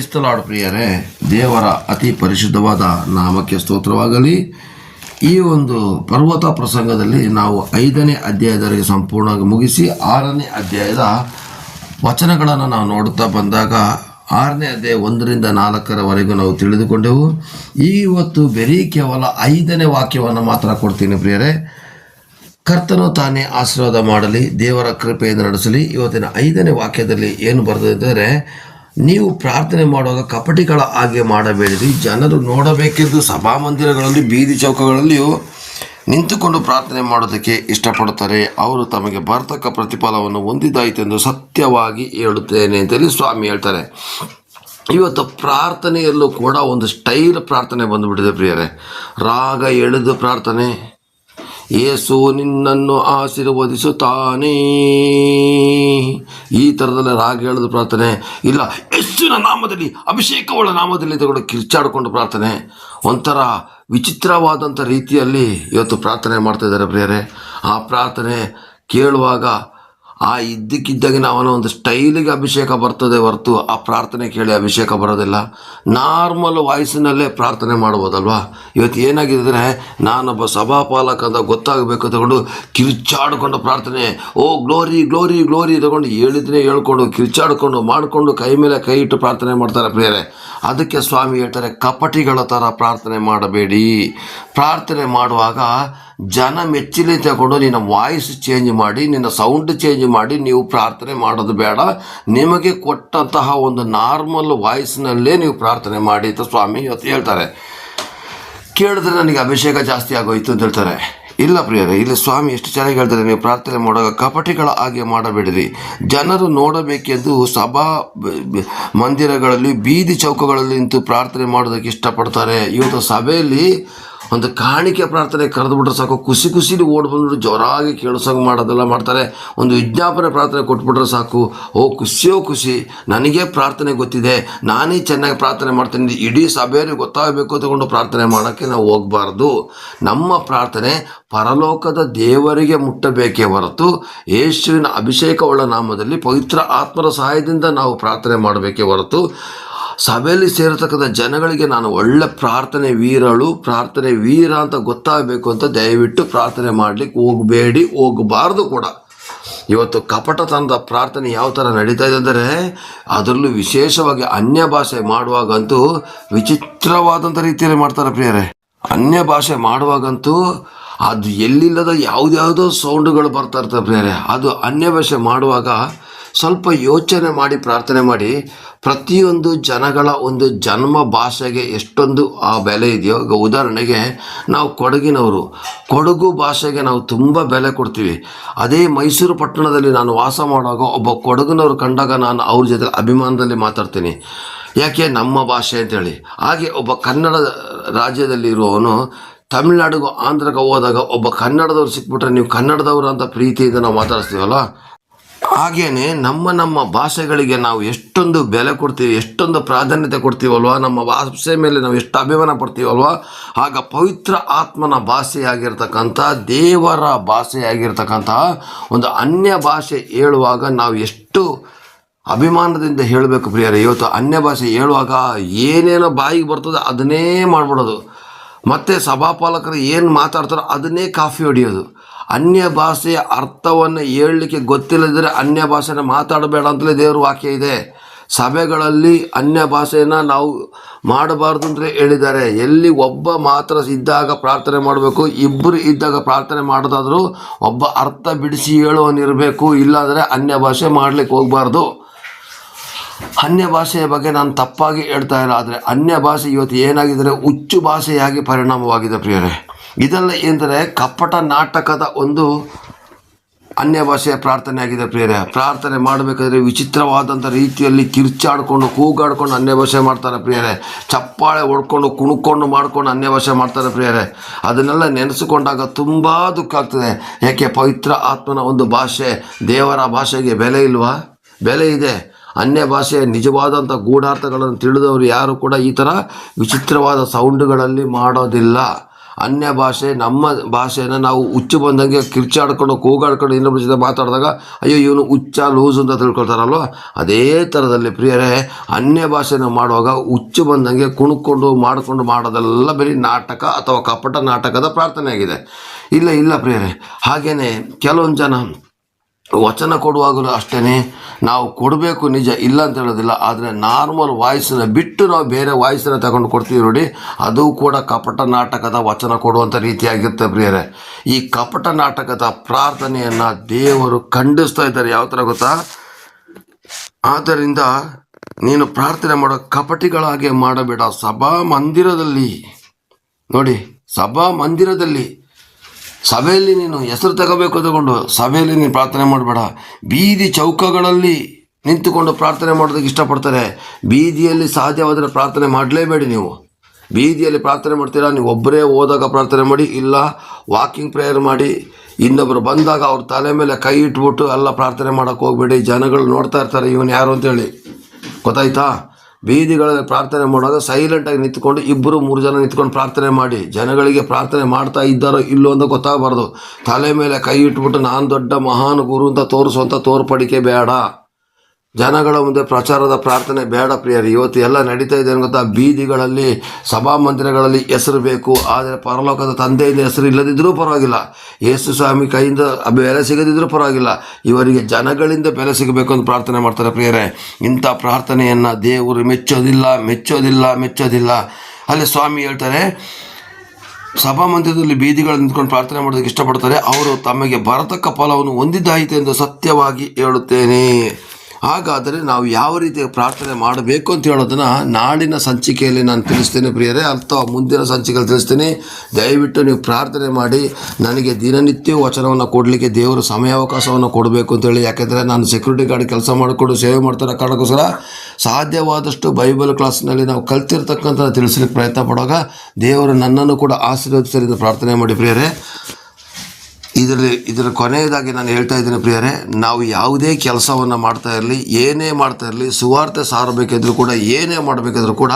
ಕ್ರೈಸ್ತಲಾಡ್ ಪ್ರಿಯರೇ, ದೇವರ ಅತಿ ಪರಿಶುದ್ಧವಾದ ನಾಮಕ್ಕೆ ಸ್ತೋತ್ರವಾಗಲಿ. ಈ ಒಂದು ಪರ್ವತ ಪ್ರಸಂಗದಲ್ಲಿ ನಾವು ಐದನೇ ಅಧ್ಯಾಯದವರೆಗೆ ಸಂಪೂರ್ಣವಾಗಿ ಮುಗಿಸಿ, ಆರನೇ ಅಧ್ಯಾಯದ ವಚನಗಳನ್ನು ನಾವು ನೋಡುತ್ತಾ ಬಂದಾಗ, ಆರನೇ ಅಧ್ಯಾಯ ಒಂದರಿಂದ ನಾಲ್ಕರವರೆಗೂ ನಾವು ತಿಳಿದುಕೊಂಡೆವು. ಇವತ್ತು ಬರೀ ಕೇವಲ ಐದನೇ ವಾಕ್ಯವನ್ನು ಮಾತ್ರ ಕೊಡ್ತೀನಿ ಪ್ರಿಯರೇ. ಕರ್ತನು ತಾನೇ ಆಶೀರ್ವಾದ ಮಾಡಲಿ, ದೇವರ ಕೃಪೆಯಿಂದ ನಡೆಸಲಿ. ಇವತ್ತಿನ ಐದನೇ ವಾಕ್ಯದಲ್ಲಿ ಏನು ಬರೆದಿದ್ದರೆ ನೀವು ಪ್ರಾರ್ಥನೆ ಮಾಡುವಾಗ ಕಪಟಿಗಳ ಹಾಗೆ ಮಾಡಬೇಡಿರಿ. ಜನರು ನೋಡಬೇಕೆಂದು ಸಭಾಮಂದಿರಗಳಲ್ಲಿ ಬೀದಿ ಚೌಕಗಳಲ್ಲಿಯೂ ನಿಂತುಕೊಂಡು ಪ್ರಾರ್ಥನೆ ಮಾಡೋದಕ್ಕೆ ಇಷ್ಟಪಡುತ್ತಾರೆ. ಅವರು ತಮಗೆ ಬರ್ತಕ್ಕ ಪ್ರತಿಫಲವನ್ನು ಹೊಂದಿದ್ದಾಯಿತೆಂದು ಸತ್ಯವಾಗಿ ಹೇಳುತ್ತೇನೆ ಅಂತೇಳಿ ಸ್ವಾಮಿ ಹೇಳ್ತಾರೆ. ಇವತ್ತು ಪ್ರಾರ್ಥನೆಯಲ್ಲೂ ಕೂಡ ಒಂದು ಸ್ಟೈಲ್ ಪ್ರಾರ್ಥನೆ ಬಂದುಬಿಟ್ಟಿದೆ ಪ್ರಿಯರೇ. ರಾಗ ಎಳೆದು ಪ್ರಾರ್ಥನೆ ಯೇಸು ನಿನ್ನನ್ನು ಆಶೀರ್ವದಿಸುತ್ತಾನೆ. ಈ ಥರದಲ್ಲಿ ರಾಗ ಹೇಳಿದ ಪ್ರಾರ್ಥನೆ. ಇಲ್ಲ, ಯೇಸುವಿನ ನಾಮದಲ್ಲಿ, ಅಭಿಷೇಕವುಳ್ಳ ನಾಮದಲ್ಲಿ ತಗೊಂಡು ಕಿರ್ಚಾಡಿಕೊಂಡು ಪ್ರಾರ್ಥನೆ. ಒಂಥರ ವಿಚಿತ್ರವಾದಂಥ ರೀತಿಯಲ್ಲಿ ಇವತ್ತು ಪ್ರಾರ್ಥನೆ ಮಾಡ್ತಾ ಇದ್ದಾರೆ ಪ್ರಿಯರೇ. ಆ ಪ್ರಾರ್ಥನೆ ಕೇಳುವಾಗ ಆ ಇದ್ದಕ್ಕಿದ್ದಾಗಿನ ಅವನ ಒಂದು ಸ್ಟೈಲಿಗೆ ಅಭಿಷೇಕ ಬರ್ತದೆ ಹೊರತು ಆ ಪ್ರಾರ್ಥನೆ ಕೇಳಿ ಅಭಿಷೇಕ ಬರೋದಿಲ್ಲ. ನಾರ್ಮಲ್ ವಾಯ್ಸಿನಲ್ಲೇ ಪ್ರಾರ್ಥನೆ ಮಾಡ್ಬೋದಲ್ವಾ? ಇವತ್ತು ಏನಾಗಿದ್ರೆ ನಾನೊಬ್ಬ ಸಭಾಪಾಲಕ ಅಂತ ಗೊತ್ತಾಗಬೇಕು ತಗೊಂಡು ಕಿರ್ಚಾಡ್ಕೊಂಡು ಪ್ರಾರ್ಥನೆ, ಓ ಗ್ಲೋರಿ ಗ್ಲೋರಿ ಗ್ಲೋರಿ ತಗೊಂಡು ಹೇಳಿದ್ರೆ ಹೇಳ್ಕೊಂಡು ಕಿರ್ಚಾಡ್ಕೊಂಡು ಮಾಡಿಕೊಂಡು ಕೈ ಮೇಲೆ ಕೈ ಇಟ್ಟು ಪ್ರಾರ್ಥನೆ ಮಾಡ್ತಾರೆ ಪ್ರಿಯರೇ. ಅದಕ್ಕೆ ಸ್ವಾಮಿ ಹೇಳ್ತಾರೆ, ಕಪಟಿಗಳ ಥರ ಪ್ರಾರ್ಥನೆ ಮಾಡಬೇಡಿ. ಪ್ರಾರ್ಥನೆ ಮಾಡುವಾಗ ಜನ ಮೆಚ್ಚಿನ ತಗೊಂಡು ನಿನ್ನ ವಾಯ್ಸ್ ಚೇಂಜ್ ಮಾಡಿ, ನಿನ್ನ ಸೌಂಡ್ ಚೇಂಜ್ ಮಾಡಿ ನೀವು ಪ್ರಾರ್ಥನೆ ಮಾಡೋದು ಬೇಡ. ನಿಮಗೆ ಕೊಟ್ಟಂತಹ ಒಂದು ನಾರ್ಮಲ್ ವಾಯ್ಸ್ನಲ್ಲೇ ನೀವು ಪ್ರಾರ್ಥನೆ ಮಾಡಿ ಅಂತ ಸ್ವಾಮಿ ಇವತ್ತು ಹೇಳ್ತಾರೆ. ಕೇಳಿದ್ರೆ ನನಗೆ ಅಭಿಷೇಕ ಜಾಸ್ತಿ ಆಗೋಯ್ತು ಅಂತ ಹೇಳ್ತಾರೆ. ಇಲ್ಲ ಪ್ರಿಯರೇ, ಇಲ್ಲಿ ಸ್ವಾಮಿ ಎಷ್ಟು ಚೆನ್ನಾಗಿ ಹೇಳ್ತಾರೆ, ನೀವು ಪ್ರಾರ್ಥನೆ ಮಾಡುವಾಗ ಕಪಟಿಗಳ ಹಾಗೆ ಮಾಡಬೇಡಿರಿ. ಜನರು ನೋಡಬೇಕೆಂದು ಸಭಾ ಮಂದಿರಗಳಲ್ಲಿ, ಬೀದಿ ಚೌಕಗಳಲ್ಲಿ ನಿಂತು ಪ್ರಾರ್ಥನೆ ಮಾಡೋದಕ್ಕೆ ಇಷ್ಟಪಡ್ತಾರೆ. ಇವತ್ತು ಸಭೆಯಲ್ಲಿ ಒಂದು ಕಾಣಿಕೆ ಪ್ರಾರ್ಥನೆ ಕರೆದುಬಿಟ್ರೆ ಸಾಕು. ಖುಷಿ ಖುಷಿಲಿ ಓಡಿ ಬಂದ್ಬಿಟ್ಟು ಜೋರಾಗಿ ಕೇಳಿಸೋಂಗೆ ಮಾಡೋದೆಲ್ಲ ಮಾಡ್ತಾರೆ. ಒಂದು ವಿಜ್ಞಾಪನೆ ಪ್ರಾರ್ಥನೆ ಕೊಟ್ಬಿಟ್ರೆ ಸಾಕು. ಓ ಖುಷಿಯೋ ಖುಷಿ ನನಗೆ ಪ್ರಾರ್ಥನೆ ಗೊತ್ತಿದೆ. ನಾನೇ ಚೆನ್ನಾಗಿ ಪ್ರಾರ್ಥನೆ ಮಾಡ್ತೀನಿ. ಇಡೀ ಸಭೆಯಲ್ಲಿ ಗೊತ್ತಾಗಬೇಕು ತಗೊಂಡು ಪ್ರಾರ್ಥನೆ ಮಾಡೋಕ್ಕೆ ನಾವು ಹೋಗಬಾರ್ದು. ನಮ್ಮ ಪ್ರಾರ್ಥನೆ ಪರಲೋಕದ ದೇವರಿಗೆ ಮುಟ್ಟಬೇಕೇ ಹೊರತು ಯೇಸುವಿನ ಅಭಿಷೇಕವುಳ್ಳ ನಾಮದಲ್ಲಿ ಪವಿತ್ರ ಆತ್ಮರ ಸಹಾಯದಿಂದ ನಾವು ಪ್ರಾರ್ಥನೆ ಮಾಡಬೇಕೇ ಹೊರತು ಸಭೆಯಲ್ಲಿ ಸೇರತಕ್ಕಂಥ ಜನಗಳಿಗೆ ನಾನು ಒಳ್ಳೆ ಪ್ರಾರ್ಥನೆ ವೀರಳು, ಪ್ರಾರ್ಥನೆ ವೀರ ಅಂತ ಗೊತ್ತಾಗಬೇಕು ಅಂತ ದಯವಿಟ್ಟು ಪ್ರಾರ್ಥನೆ ಮಾಡಲಿಕ್ಕೆ ಹೋಗಬೇಡಿ, ಹೋಗಬಾರ್ದು ಕೂಡ. ಇವತ್ತು ಕಪಟತನದ ಪ್ರಾರ್ಥನೆ ಯಾವ ಥರ ನಡೀತಾ ಇದೆ ಅಂದರೆ, ಅದರಲ್ಲೂ ವಿಶೇಷವಾಗಿ ಅನ್ಯ ಭಾಷೆ ಮಾಡುವಾಗಂತೂ ವಿಚಿತ್ರವಾದಂಥ ರೀತಿಯಲ್ಲಿ ಮಾಡ್ತಾರೆ ಪ್ರಿಯರೇ. ಅನ್ಯ ಭಾಷೆ ಮಾಡುವಾಗಂತೂ ಅದು ಎಲ್ಲಿಲ್ಲದ ಯಾವುದ್ಯಾವುದೋ ಸೌಂಡ್ಗಳು ಬರ್ತಾ ಇರ್ತವೆ ಪ್ರಿಯರೇ. ಅದು ಅನ್ಯ ಭಾಷೆ ಮಾಡುವಾಗ ಸ್ವಲ್ಪ ಯೋಚನೆ ಮಾಡಿ, ಪ್ರಾರ್ಥನೆ ಮಾಡಿ, ಪ್ರತಿಯೊಂದು ಜನಗಳ ಒಂದು ಜನ್ಮ ಭಾಷೆಗೆ ಎಷ್ಟೊಂದು ಆ ಬೆಲೆ ಇದೆಯೋ, ಈಗ ಉದಾಹರಣೆಗೆ ನಾವು ಕೊಡಗಿನವರು, ಕೊಡಗು ಭಾಷೆಗೆ ನಾವು ತುಂಬ ಬೆಲೆ ಕೊಡ್ತೀವಿ. ಅದೇ ಮೈಸೂರು ಪಟ್ಟಣದಲ್ಲಿ ನಾನು ವಾಸ ಮಾಡುವಾಗ ಒಬ್ಬ ಕೊಡಗಿನವರು ಕಂಡಾಗ ನಾನು ಅವ್ರ ಜೊತೆ ಅಭಿಮಾನದಲ್ಲಿ ಮಾತಾಡ್ತೀನಿ. ಯಾಕೆ? ನಮ್ಮ ಭಾಷೆ ಅಂತೇಳಿ. ಹಾಗೆ ಒಬ್ಬ ಕನ್ನಡ ರಾಜ್ಯದಲ್ಲಿರುವವನು ತಮಿಳ್ನಾಡಿಗೂ ಆಂಧ್ರಕ್ಕೆ ಹೋದಾಗ ಒಬ್ಬ ಕನ್ನಡದವ್ರು ಸಿಕ್ಬಿಟ್ರೆ ನೀವು ಕನ್ನಡದವರು ಅಂತ ಪ್ರೀತಿಯಿಂದ ನಾವು ಮಾತಾಡಿಸ್ತೀವಲ್ಲ? ಹಾಗೇನೆ ನಮ್ಮ ನಮ್ಮ ಭಾಷೆಗಳಿಗೆ ನಾವು ಎಷ್ಟೊಂದು ಬೆಲೆ ಕೊಡ್ತೀವಿ, ಎಷ್ಟೊಂದು ಪ್ರಾಧಾನ್ಯತೆ ಕೊಡ್ತೀವಲ್ವ? ನಮ್ಮ ಭಾಷೆ ಮೇಲೆ ನಾವು ಎಷ್ಟು ಅಭಿಮಾನ ಪಡ್ತೀವಲ್ವ? ಆಗ ಪವಿತ್ರ ಆತ್ಮನ ಭಾಷೆಯಾಗಿರ್ತಕ್ಕಂಥ, ದೇವರ ಭಾಷೆಯಾಗಿರ್ತಕ್ಕಂತಹ ಒಂದು ಅನ್ಯ ಭಾಷೆ ಹೇಳುವಾಗ ನಾವು ಎಷ್ಟು ಅಭಿಮಾನದಿಂದ ಹೇಳಬೇಕು ಪ್ರಿಯರೇ. ಇವತ್ತು ಅನ್ಯ ಭಾಷೆ ಹೇಳುವಾಗ ಏನೇನೋ ಬಾಯಿಗೆ ಬರ್ತದೆ ಅದನ್ನೇ ಮಾಡ್ಬಿಡೋದು. ಮತ್ತು ಸಭಾಪಾಲಕರು ಏನು ಮಾತಾಡ್ತಾರೋ ಅದನ್ನೇ ಕಾಫಿ ಹೊಡೆಯೋದು. ಅನ್ಯ ಭಾಷೆಯ ಅರ್ಥವನ್ನು ಹೇಳಲಿಕ್ಕೆ ಗೊತ್ತಿಲ್ಲದಿದ್ದರೆ ಅನ್ಯ ಭಾಷೆನ ಮಾತಾಡಬೇಡ ಅಂತಲೇ ದೇವ್ರ ವಾಕ್ಯ ಇದೆ. ಸಭೆಗಳಲ್ಲಿ ಅನ್ಯ ಭಾಷೆಯನ್ನು ನಾವು ಮಾಡಬಾರ್ದು ಅಂತಲೇ ಹೇಳಿದ್ದಾರೆ. ಎಲ್ಲಿ ಒಬ್ಬ ಮಾತ್ರ ಇದ್ದಾಗ ಪ್ರಾರ್ಥನೆ ಮಾಡಬೇಕು ಇಬ್ಬರು ಇದ್ದಾಗ ಪ್ರಾರ್ಥನೆ ಮಾಡೋದಾದರೂ ಒಬ್ಬ ಅರ್ಥ ಬಿಡಿಸಿ ಹೇಳುವನಿರಬೇಕು ಇಲ್ಲಾಂದರೆ ಅನ್ಯ ಭಾಷೆ ಮಾಡಲಿಕ್ಕೆ ಹೋಗಬಾರ್ದು. ಅನ್ಯ ಭಾಷೆಯ ಬಗ್ಗೆ ನಾನು ತಪ್ಪಾಗಿ ಹೇಳ್ತಾ ಇಲ್ಲ, ಆದರೆ ಅನ್ಯ ಭಾಷೆ ಇವತ್ತು ಏನಾಗಿದ್ದರೆ ಹುಚ್ಚು ಭಾಷೆಯಾಗಿ ಪರಿಣಾಮವಾಗಿದೆ ಪ್ರಿಯರೇ. ಇದೆಲ್ಲ ಎಂದರೆ ಕಪಟ ನಾಟಕದ ಒಂದು ಅನ್ಯ ಭಾಷೆಯ ಪ್ರಾರ್ಥನೆ ಆಗಿದೆ ಪ್ರಿಯರೇ. ಪ್ರಾರ್ಥನೆ ಮಾಡಬೇಕಾದ್ರೆ ವಿಚಿತ್ರವಾದಂಥ ರೀತಿಯಲ್ಲಿ ಕಿರ್ಚಾಡ್ಕೊಂಡು, ಕೂಗಾಡ್ಕೊಂಡು ಅನ್ಯ ಭಾಷೆ ಮಾಡ್ತಾರೆ ಪ್ರಿಯರೇ. ಚಪ್ಪಾಳೆ ಹೊಡ್ಕೊಂಡು, ಕುಣ್ಕೊಂಡು ಮಾಡ್ಕೊಂಡು ಅನ್ಯ ಭಾಷೆ ಮಾಡ್ತಾರೆ ಪ್ರಿಯರೇ. ಅದನ್ನೆಲ್ಲ ನೆನೆಸಿಕೊಂಡಾಗ ತುಂಬ ದುಃಖ ಆಗ್ತದೆ. ಯಾಕೆ ಪವಿತ್ರ ಆತ್ಮನ ಒಂದು ಭಾಷೆ, ದೇವರ ಭಾಷೆಗೆ ಬೆಲೆ ಇಲ್ವಾ? ಬೆಲೆ ಇದೆ. ಅನ್ಯ ಭಾಷೆಯ ನಿಜವಾದಂಥ ಗೂಢಾರ್ಥಗಳನ್ನು ತಿಳಿದವರು ಯಾರು ಕೂಡ ಈ ಥರ ವಿಚಿತ್ರವಾದ ಸೌಂಡುಗಳಲ್ಲಿ ಮಾಡೋದಿಲ್ಲ. ಅನ್ಯ ಭಾಷೆ, ನಮ್ಮ ಭಾಷೆನ ನಾವು ಹುಚ್ಚು ಬಂದಂಗೆ ಕಿರ್ಚಾಡ್ಕೊಂಡು ಕೂಗಾಡ್ಕೊಂಡು ಇನ್ನೊಬ್ಬರ ಜೊತೆ ಮಾತಾಡಿದಾಗ, ಅಯ್ಯೋ, ಇವನು ಹುಚ್ಚ, ಲೂಸು ಅಂತ ತಿಳ್ಕೊಳ್ತಾರಲ್ವ? ಅದೇ ಥರದಲ್ಲಿ ಪ್ರಿಯರೇ, ಅನ್ಯ ಭಾಷೆನ ಮಾಡುವಾಗ ಹುಚ್ಚು ಬಂದಂಗೆ ಕುಣ್ಕೊಂಡು, ಮಾಡಿಕೊಂಡು ಮಾಡೋದೆಲ್ಲ ಬರೀ ನಾಟಕ ಅಥವಾ ಕಪಟ ನಾಟಕದ ಪ್ರಾರ್ಥನೆ ಆಗಿದೆ ಇಲ್ಲ ಇಲ್ಲ ಪ್ರಿಯರೇ. ಹಾಗೆಯೇ ಕೆಲವೊಂದು ಜನ ವಚನ ಕೊಡುವಾಗಲೂ ಅಷ್ಟೇ ನಾವು ಕೊಡಬೇಕು ನಿಜ ಇಲ್ಲ ಅಂತ ಹೇಳೋದಿಲ್ಲ, ಆದರೆ ನಾರ್ಮಲ್ ವಾಯ್ಸನ್ನ ಬಿಟ್ಟು ನಾವು ಬೇರೆ ವಾಯ್ಸನ್ನು ತಗೊಂಡು ಕೊಡ್ತೀವಿ ನೋಡಿ, ಅದು ಕೂಡ ಕಪಟ ನಾಟಕದ ವಚನ ಕೊಡುವಂಥ ರೀತಿಯಾಗಿರುತ್ತೆ ಪ್ರಿಯರೇ. ಈ ಕಪಟ ನಾಟಕದ ಪ್ರಾರ್ಥನೆಯನ್ನು ದೇವರು ಖಂಡಿಸ್ತಾ ಇದ್ದಾರೆ. ಯಾವ ಥರ ಗೊತ್ತಾ? ಆದ್ದರಿಂದ ನೀನು ಪ್ರಾರ್ಥನೆ ಮಾಡೋ ಕಪಟಿಗಳಾಗೆ ಮಾಡಬೇಡ. ಸಭಾ ಮಂದಿರದಲ್ಲಿ ನೋಡಿ ಸಭಾ ಮಂದಿರದಲ್ಲಿ ಸಭೆಯಲ್ಲಿ ನೀನು ಹೆಸರು ತಗೋಬೇಕು ತಗೊಂಡು ಸಭೆಯಲ್ಲಿ ನೀನು ಪ್ರಾರ್ಥನೆ ಮಾಡಬೇಡ. ಬೀದಿ ಚೌಕಗಳಲ್ಲಿ ನಿಂತುಕೊಂಡು ಪ್ರಾರ್ಥನೆ ಮಾಡೋದಕ್ಕೆ ಇಷ್ಟಪಡ್ತಾರೆ. ಬೀದಿಯಲ್ಲಿ ಸಾಧ್ಯವಾದರೆ ಪ್ರಾರ್ಥನೆ ಮಾಡಲೇಬೇಡಿ ನೀವು. ಬೀದಿಯಲ್ಲಿ ಪ್ರಾರ್ಥನೆ ಮಾಡ್ತೀರಾ? ನೀವು ಒಬ್ಬರೇ ಹೋದಾಗ ಪ್ರಾರ್ಥನೆ ಮಾಡಿ, ಇಲ್ಲ ವಾಕಿಂಗ್ ಪ್ರೇಯರ್ ಮಾಡಿ ಇನ್ನೊಬ್ಬರು ಬಂದಾಗ ಅವ್ರ ತಲೆ ಮೇಲೆ ಕೈ ಇಟ್ಬಿಟ್ಟು ಎಲ್ಲ ಪ್ರಾರ್ಥನೆ ಮಾಡೋಕ್ಕೆ ಹೋಗ್ಬೇಡಿ. ಜನಗಳು ನೋಡ್ತಾ ಇರ್ತಾರೆ, ಇವನು ಯಾರು ಅಂತೇಳಿ. ಗೊತ್ತಾಯ್ತಾ? ಬೀದಿಗಳಲ್ಲಿ ಪ್ರಾರ್ಥನೆ ಮಾಡುವಾಗ ಸೈಲೆಂಟಾಗಿ ನಿಂತ್ಕೊಂಡು ಇಬ್ಬರು ಮೂರು ಜನ ನಿಂತ್ಕೊಂಡು ಪ್ರಾರ್ಥನೆ ಮಾಡಿ, ಜನಗಳಿಗೆ ಪ್ರಾರ್ಥನೆ ಮಾಡ್ತಾ ಇದ್ದಾರೋ ಇಲ್ಲೋ ಅಂತ ಗೊತ್ತಾಗಬಾರ್ದು. ತಲೆ ಮೇಲೆ ಕೈ ಇಟ್ಬಿಟ್ಟು, ನಾನು ದೊಡ್ಡ ಮಹಾನ್ ಗುರು ಅಂತ ತೋರಿಸುವಂಥ ತೋರ್ಪಡಿಕೆ ಬೇಡ. ಜನಗಳ ಮುಂದೆ ಪ್ರಚಾರದ ಪ್ರಾರ್ಥನೆ ಬೇಡ ಪ್ರಿಯರಿ. ಇವತ್ತು ಎಲ್ಲ ನಡೀತಾ ಇದೆ ಏನು ಗೊತ್ತಾ ಬೀದಿಗಳಲ್ಲಿ ಸಭಾಮಂದಿರಗಳಲ್ಲಿ ಹೆಸರು ಬೇಕು. ಆದರೆ ಪರಲೋಕದ ತಂದೆಯಿಂದ ಹೆಸರು ಇಲ್ಲದಿದ್ದರೂ ಪರವಾಗಿಲ್ಲ. ಯೇಸು ಸ್ವಾಮಿ ಕೈಯಿಂದ ಬೆಲೆ ಸಿಗದಿದ್ದರೂ ಪರವಾಗಿಲ್ಲ. ಇವರಿಗೆ ಜನಗಳಿಂದ ಬೆಲೆ ಸಿಗಬೇಕು ಅಂತ ಪ್ರಾರ್ಥನೆ ಮಾಡ್ತಾರೆ ಪ್ರಿಯರೇ. ಇಂಥ ಪ್ರಾರ್ಥನೆಯನ್ನು ದೇವರು ಮೆಚ್ಚೋದಿಲ್ಲ ಮೆಚ್ಚೋದಿಲ್ಲ ಮೆಚ್ಚೋದಿಲ್ಲ. ಅಲ್ಲಿ ಸ್ವಾಮಿ ಹೇಳ್ತಾರೆ, ಸಭಾ ಮಂದಿರದಲ್ಲಿ ಬೀದಿಗಳು ನಿಂತ್ಕೊಂಡು ಪ್ರಾರ್ಥನೆ ಮಾಡೋದಕ್ಕೆ ಇಷ್ಟಪಡ್ತಾರೆ. ಅವರು ತಮಗೆ ಬರತಕ್ಕ ಫಲವನ್ನು ಹೊಂದಿದ್ದಾಯಿತು ಎಂದು ಸತ್ಯವಾಗಿ ಹೇಳುತ್ತೇನೆ. ಹಾಗಾದರೆ ನಾವು ಯಾವ ರೀತಿ ಪ್ರಾರ್ಥನೆ ಮಾಡಬೇಕು ಅಂತ ಹೇಳೋದನ್ನು ನಾಳಿನ ಸಂಚಿಕೆಯಲ್ಲಿ ನಾನು ತಿಳಿಸ್ತೇನೆ ಪ್ರಿಯರೇ. ಅಥವಾ ಮುಂದಿನ ಸಂಚಿಕೆಯಲ್ಲಿ ತಿಳಿಸ್ತೀನಿ. ದಯವಿಟ್ಟು ನೀವು ಪ್ರಾರ್ಥನೆ ಮಾಡಿ, ನನಗೆ ದಿನನಿತ್ಯ ವಚನವನ್ನು ಕೊಡಲಿಕ್ಕೆ ದೇವರು ಸಮಯಾವಕಾಶವನ್ನು ಕೊಡಬೇಕು ಅಂತೇಳಿ ಯಾಕೆಂದರೆ ನಾನು ಸೆಕ್ಯೂರಿಟಿ ಗಾರ್ಡ್ ಕೆಲಸ ಮಾಡಿಕೊಂಡು ಸೇವೆ ಮಾಡ್ತಾರೆ ಕಾರಣಕ್ಕೋಸ್ಕರ. ಸಾಧ್ಯವಾದಷ್ಟು ಬೈಬಲ್ ಕ್ಲಾಸ್ನಲ್ಲಿ ನಾವು ಕಲ್ತಿರ್ತಕ್ಕಂಥ ತಿಳಿಸ್ಲಿಕ್ಕೆ ಪ್ರಯತ್ನ ಪಡುವಾಗ ದೇವರು ನನ್ನನ್ನು ಕೂಡ ಆಶೀರ್ವದಿಸಲಿ ಪ್ರಾರ್ಥನೆ ಮಾಡಿ ಪ್ರಿಯರೇ. ಇದರಲ್ಲಿ, ಇದರ ಕೊನೆಯದಾಗಿ ನಾನು ಹೇಳ್ತಾ ಇದ್ದೇನೆ ಪ್ರಿಯರೇ, ನಾವು ಯಾವುದೇ ಕೆಲಸವನ್ನು ಮಾಡ್ತಾ ಇರಲಿ, ಏನೇ ಮಾಡ್ತಾ ಇರಲಿ, ಸುವಾರ್ತೆ ಸಾರಬೇಕಿದ್ರೂ ಕೂಡ, ಏನೇ ಮಾಡಬೇಕಿದ್ರೂ ಕೂಡ,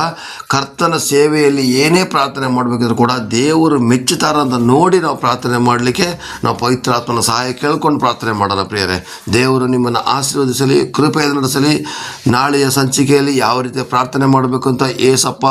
ಕರ್ತನ ಸೇವೆಯಲ್ಲಿ ಏನೇ ಪ್ರಾರ್ಥನೆ ಮಾಡಬೇಕಿದ್ರೂ ಕೂಡ, ದೇವರು ಮೆಚ್ಚುತ್ತಾರ ಅಂತ ನೋಡಿ ನಾವು ಪ್ರಾರ್ಥನೆ ಮಾಡಲಿಕ್ಕೆ, ನಾವು ಪವಿತ್ರಾತ್ಮನ ಸಹಾಯ ಕೇಳ್ಕೊಂಡು ಪ್ರಾರ್ಥನೆ ಮಾಡೋಣ ಪ್ರಿಯರೇ. ದೇವರು ನಿಮ್ಮನ್ನು ಆಶೀರ್ವದಿಸಲಿ ಕೃಪೆಯನ್ನು ನಡೆಸಲಿ, ನಾಳೆಯ ಸಂಚಿಕೆಯಲ್ಲಿ ಯಾವ ರೀತಿ ಪ್ರಾರ್ಥನೆ ಮಾಡಬೇಕು ಅಂತ ಏಸಪ್ಪ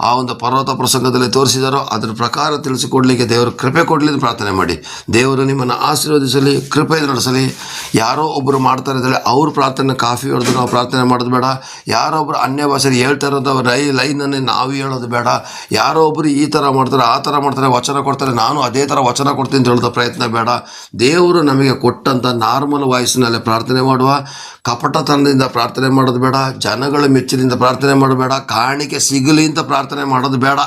ಆ ಒಂದು ಪರ್ವತ ಪ್ರಸಂಗದಲ್ಲಿ ತೋರಿಸಿದಾರೋ, ಅದರ ಪ್ರಕಾರ ತಿಳಿಸಿಕೊಡಲಿಕ್ಕೆ ದೇವರು ಕೃಪೆ ಕೊಡಲಿ ಅಂತ ಪ್ರಾರ್ಥನೆ ಮಾಡಿ. ದೇವರು ನಿಮ್ಮನ್ನು ಆಶೀರ್ವದಿಸಲಿ, ಕೃಪೆ ನಡೆಸಲಿ. ಯಾರೋ ಒಬ್ಬರು ಮಾಡ್ತಾರೆ ಅಂತೇಳಿ ಅವ್ರ ಪ್ರಾರ್ಥನೆ, ಕಾಫಿ ಹೊಡೆದು ನಾವು ಪ್ರಾರ್ಥನೆ ಮಾಡೋದು ಬೇಡ. ಯಾರೋ ಒಬ್ಬರು ಅನ್ಯ ಭಾಷೆಯಲ್ಲಿ ಹೇಳ್ತಾ ಇರೋದು ಲೈ ಲೈನನ್ನೇ ನಾವು ಹೇಳೋದು ಬೇಡ. ಯಾರೋ ಒಬ್ಬರು ಈ ಥರ ಮಾಡ್ತಾರೆ, ಆ ಥರ ಮಾಡ್ತಾರೆ, ವಚನ ಕೊಡ್ತಾರೆ, ನಾನು ಅದೇ ಥರ ವಚನ ಕೊಡ್ತೀನಿ ಅಂತ ಹೇಳೋದು ಪ್ರಯತ್ನ ಬೇಡ. ದೇವರು ನಮಗೆ ಕೊಟ್ಟಂಥ ನಾರ್ಮಲ್ ವಾಯ್ಸ್ನಲ್ಲಿ ಪ್ರಾರ್ಥನೆ ಮಾಡುವ, ಕಪಟತನದಿಂದ ಪ್ರಾರ್ಥನೆ ಮಾಡೋದು ಬೇಡ, ಜನಗಳ ಮೆಚ್ಚಿನಿಂದ ಪ್ರಾರ್ಥನೆ ಮಾಡಬೇಡ ಕಾಣಿಕೆ ಸಿಗಲಿ ಅಂತ ಪ್ರಾರ್ಥನೆ ಮಾಡೋದು ಬೇಡ.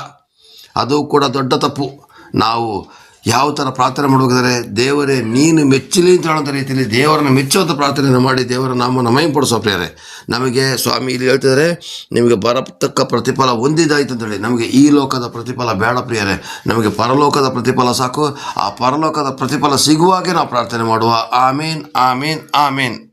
ಅದು ಕೂಡ ದೊಡ್ಡ ತಪ್ಪು. ನಾವು ಯಾವ ಥರ ಪ್ರಾರ್ಥನೆ ಮಾಡಬೇಕಾದ್ರೆ ದೇವರೇ, ನೀನು ಮೆಚ್ಚಲಿ ಅಂತ ಹೇಳೋಂಥ ರೀತಿಯಲ್ಲಿ ದೇವರನ್ನ ಮೆಚ್ಚುವಂಥ ಪ್ರಾರ್ಥನೆಯನ್ನು ಮಾಡಿ ದೇವರ ನಾಮವನ್ನು ಮೈಂಪಡಿಸೋ ಪ್ರಿಯರೇ, ನಮಗೆ ಸ್ವಾಮಿ ಇಲ್ಲಿ ಹೇಳ್ತಿದ್ದಾರೆ, ನಿಮಗೆ ಬರತಕ್ಕ ಪ್ರತಿಫಲ ಹೊಂದಿದಾಯ್ತು ಅಂತೇಳಿ ನಮಗೆ ಈ ಲೋಕದ ಪ್ರತಿಫಲ ಬೇಡ ಪ್ರಿಯರೇ, ನಮಗೆ ಪರಲೋಕದ ಪ್ರತಿಫಲ ಸಾಕು. ಆ ಪರಲೋಕದ ಪ್ರತಿಫಲ ಸಿಗುವಾಗೆ ನಾವು ಪ್ರಾರ್ಥನೆ ಮಾಡುವ. ಆಮೇನ್ ಆಮೇನ್, ಆಮೀನ್.